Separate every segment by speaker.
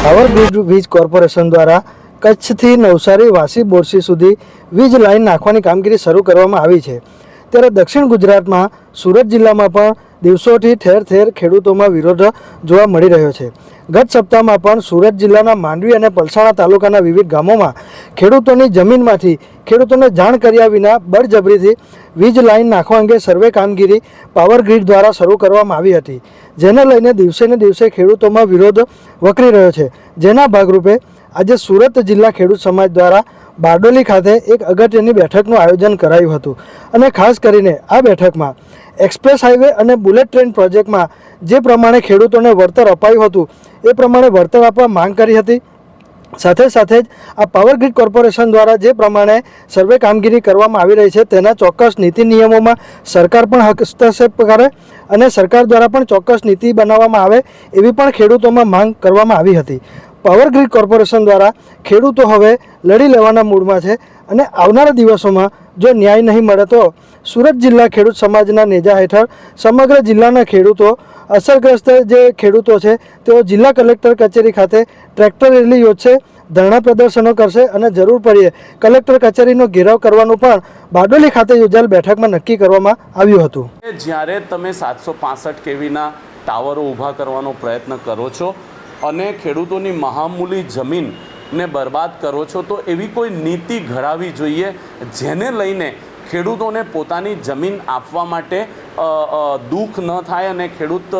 Speaker 1: Power grid વીજ corporation દ્વારા કચ્છથી નવસારી વાસી બોરસી સુધી વીજ લાઇન નાખવાની કામગીરી શરૂ કરવામાં આવી છે. ત્યારે દક્ષિણ ગુજરાતમાં, સુરત જિલ્લામાં પણ દિવસોથી ઠેર ઠેર ખેડૂતોમાં વિરોધ જોવા મળી રહ્યો છે. ગત સપ્તાહમાં પણ સુરત જિલ્લાના માંડવી અને પલસાણા તાલુકાના વિવિધ ગામોમાં ખેડૂતોની જમીનમાંથી ખેડૂતોને જાણ કર્યા વિના બળજબરીથી વીજ લાઇન નાખવા અંગે સર્વે કામગીરી પાવર ગ્રીડ દ્વારા શરૂ કરવામાં આવી હતી. જેને લઈને દિવસે ને દિવસે ખેડૂતોમાં વિરોધ વકરી રહ્યો છે. જેના ભાગરૂપે આજે સુરત જિલ્લા ખેડૂત સમાજ દ્વારા બારડોલી ખાતે એક અગત્યની બેઠકનું આયોજન કરાયું હતું. અને ખાસ કરીને આ બેઠકમાં એક્સપ્રેસ હાઈવે અને બુલેટ ટ્રેન પ્રોજેક્ટમાં જે પ્રમાણે ખેડૂતોને વળતર અપાયું હતું, એ પ્રમાણે વળતર આપવા માંગ કરી હતી. સાથે સાથે જ આ પાવર ગ્રીડ કોર્પોરેશન દ્વારા જે પ્રમાણે સર્વે કામગીરી કરવામાં આવી રહી છે, તેના ચોક્કસ નીતિ નિયમોમાં સરકાર પણ હસ્તક્ષેપ કરે અને સરકાર દ્વારા પણ ચોક્કસ નીતિ બનાવવામાં આવે એવી પણ ખેડૂતોમાં માંગ કરવામાં આવી હતી. પાવર ગ્રીડ કોર્પોરેશન દ્વારા ખેડૂતો હવે લડી લેવાના મૂડમાં છે અને આવનારા દિવસોમાં જો ન્યાય નહીં મળે તો સુરત જિલ્લા ખેડૂત સમાજના નેજા હેઠળ સમગ્ર જિલ્લાના ખેડૂતો, અસરગ્રસ્ત જે ખેડૂતો છે, તેઓ જિલ્લા કલેક્ટર કચેરી ખાતે ટ્રેક્ટર રેલી યોજશે, ધરણા પ્રદર્શનો કરશે અને જરૂર પડીએ કલેક્ટર કચેરીનો ઘેરાવ કરવાનું પણ બારડોલી ખાતે યોજાયેલ બેઠકમાં નક્કી કરવામાં આવ્યું હતું.
Speaker 2: જ્યારે તમે સાતસો પાસઠ કેવીના ટાવરો ઊભા કરવાનો પ્રયત્ન કરો છો અને ખેડૂતોની મહામૂલી જમીનને બરબાદ કરો છો, તો એવી કોઈ નીતિ ઘડાવી જોઈએ જેને લઈને ખેડૂતોને પોતાની જમીન આપવા માટે દુઃખ ન થાય અને ખેડૂત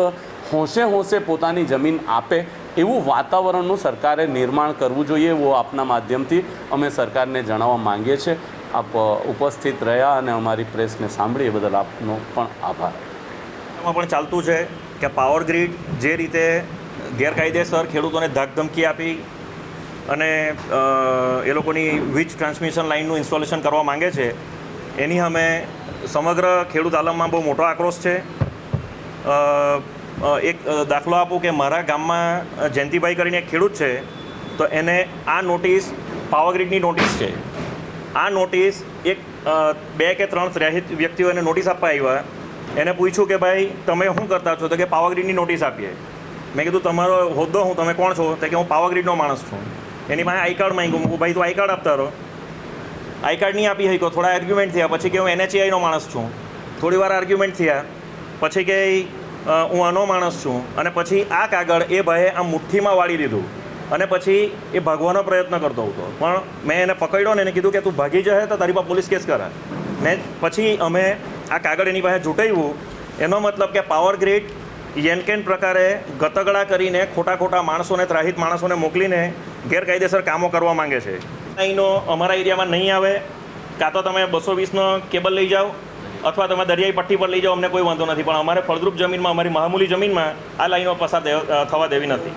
Speaker 2: હોંશે હોંશે પોતાની જમીન આપે એવું વાતાવરણનું સરકારે નિર્માણ કરવું જોઈએ એવું આપના માધ્યમથી અમે સરકારને જણાવવા માંગીએ છીએ. આપ ઉપસ્થિત રહ્યા અને અમારી પ્રેસને સાંભળી એ બદલ આપનો પણ આભાર.
Speaker 3: એમાં પણ ચાલતું છે કે પાવર ગ્રીડ જે રીતે ગેરકાયદેસર ખેડૂતોને ધાકધમકી આપી અને એ લોકોની વીજ ટ્રાન્સમિશન લાઇનનું ઇન્સ્ટોલેશન કરવા માંગે છે. એની સામે સમગ્ર ખેડૂત આલમમાં બહુ મોટો આક્રોશ છે. એક દાખલો આપું કે મારા ગામમાં જયંતિભાઈ કરીને એક ખેડૂત છે, તો એને આ નોટિસ પાવરગ્રીડની નોટિસ છે. આ નોટિસ એક બે કે ત્રણ ત્રેહિત વ્યક્તિઓને નોટિસ આપવા આવ્યા. એને પૂછ્યું કે ભાઈ, તમે શું કરતા છો? તો કે પાવરગ્રીડની નોટિસ આપીએ. મેં કીધું, તમારો હોદ્દો હું, તમે કોણ છો? તો કે, હું પાવર ગ્રીડનો માણસ છું. એની પાસે આઈ કાર્ડ માંગ્યું. હું ભાઈ, તું આઈ કાર્ડ આપતા રહો. આઈ કાર્ડ નહીં આપી શક્યો. થોડા આર્ગ્યુમેન્ટ થયા. પછી કે, હું એનએચએઆઈનો માણસ છું. થોડી વાર આર્ગ્યુમેન્ટ થયા. પછી કે હું આનો માણસ છું. અને પછી આ કાગળ એ ભાઈએ આમ મુઠ્ઠીમાં વાળી દીધું. અને પછી એ ભાગવાનો પ્રયત્ન કરતો હતો. પણ મેં એને પકડ્યો ને એને કીધું કે, તું ભાગી જશે તો તારી પાસે પોલીસ કેસ કરા ને પછી અમે આ કાગળ એની પાસે જૂટાવ્યું. એનો મતલબ કે પાવર ગ્રીડ યેનકેન પ્રકારે ગતગડા કરીને ખોટા ખોટા માણસોને, ત્રાહિત માણસોને મોકલીને ગેરકાયદેસર કામો કરવા માંગે છે. અહીંનો અમારા એરિયામાં નહીં આવે. કાં તો તમે બસો વીસનો કેબલ લઈ જાઓ. અથવા તમે દરિયાઈ પટ્ટી પર લઈ જાઓ અમને કોઈ વાંધો નથી. પણ અમારે ફળદ્રુપ જમીનમાં અમારી મહામૂલી જમીનમાં આ લાઈનો પસાર થવા દેવી નથી.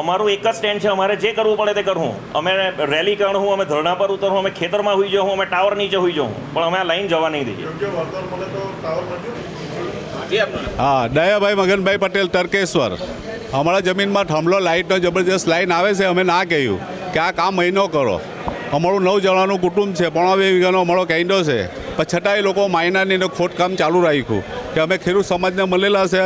Speaker 3: અમારું એક જ સ્ટેન્ડ છે. અમારે જે કરવું પડે તે કરવું. અમે રેલી કરવું અમે ધરણા પર ઉતરવું અમે ખેતરમાં હોઈ જવું અમે ટાવર નીચે હોઈ જવું પણ અમે આ લાઈન જવા નહીં દઈએ.
Speaker 4: હા દયાભાઈ મગનભાઈ પટેલ તરકેશ્વર. અમારા જમીનમાં થાંભલો લાઇટનો જબરજસ્ત લાઈન આવે છે અમે ના કહ્યું કે આ કામ મહિનો કરો. અમારું નવ જણાનું કુટુંબ છે પણ બે વીઘાનો અમારો કેન્ડો છે. પણ છતાંય લોકો માયનાની ખોટ કામ ચાલુ રાખ્યું. કે અમે ખેડૂત સમાજને મળેલા છે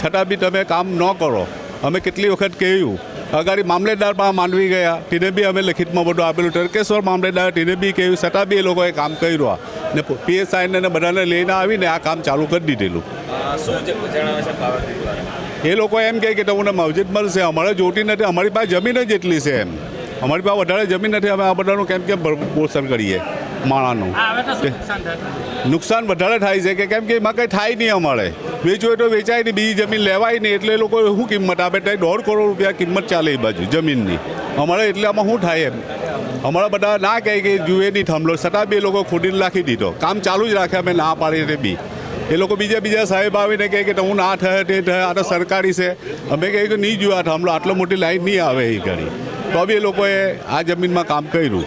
Speaker 4: છતાં બી તમે કામ ન કરો. અમે કેટલી વખત કહ્યું અગાડી મામલેદાર પણ માંડવી ગયા. તેને બી અમે લેખિતમાં બધું આપેલું. ટર્કેશ્વર મામલેદાર તેને બી કહ્યું છતાં બી એ લોકોએ કામ કર્યું. ને પીએસઆઈને ને બધાને લઈને આવીને આ કામ ચાલુ કરી દીધેલું. એ લોકો એમ કહે કે તમને મસ્જિદ મળશે અમારે જોતી નથી અમારી પાસે જમીન જ એટલી છે એમ. અમારી પાસે વધારે જમીન નથી અમે આ બધાનું કેમ કેમ પોષણ કરીએ? માણાનું.
Speaker 5: નુકસાન
Speaker 4: વધારે થાય છે કે કેમ કે એમાં કંઈ થાય નહીં અમારે. વેચવું તો વેચાય નહીં બીજી જમીન લેવાય નહીં એટલે એ લોકો શું કિંમત આપે? તો દોઢ કરોડ રૂપિયા કિંમત ચાલે એ બાજુ જમીનની. અમારે એટલે આમાં શું થાય એમ? અમારા બધા ના કહે કે જુએ નહીં થાંભલો. છતાં બી એ લોકો ખોટીને રાખી દીધો. કામ ચાલુ જ રાખે અમે ના પાડીએ તે બી. એ લોકો બીજા બીજા સાહેબ આવીને કહે કે હું ના થયે તે થયા આ તો સરકારી છે. અમે કહીએ કે નહીં જોયા થાંભલો આટલો મોટી લાઈન નહીં આવે એ ઘડી. તો બી એ લોકોએ આ જમીનમાં કામ કર્યું.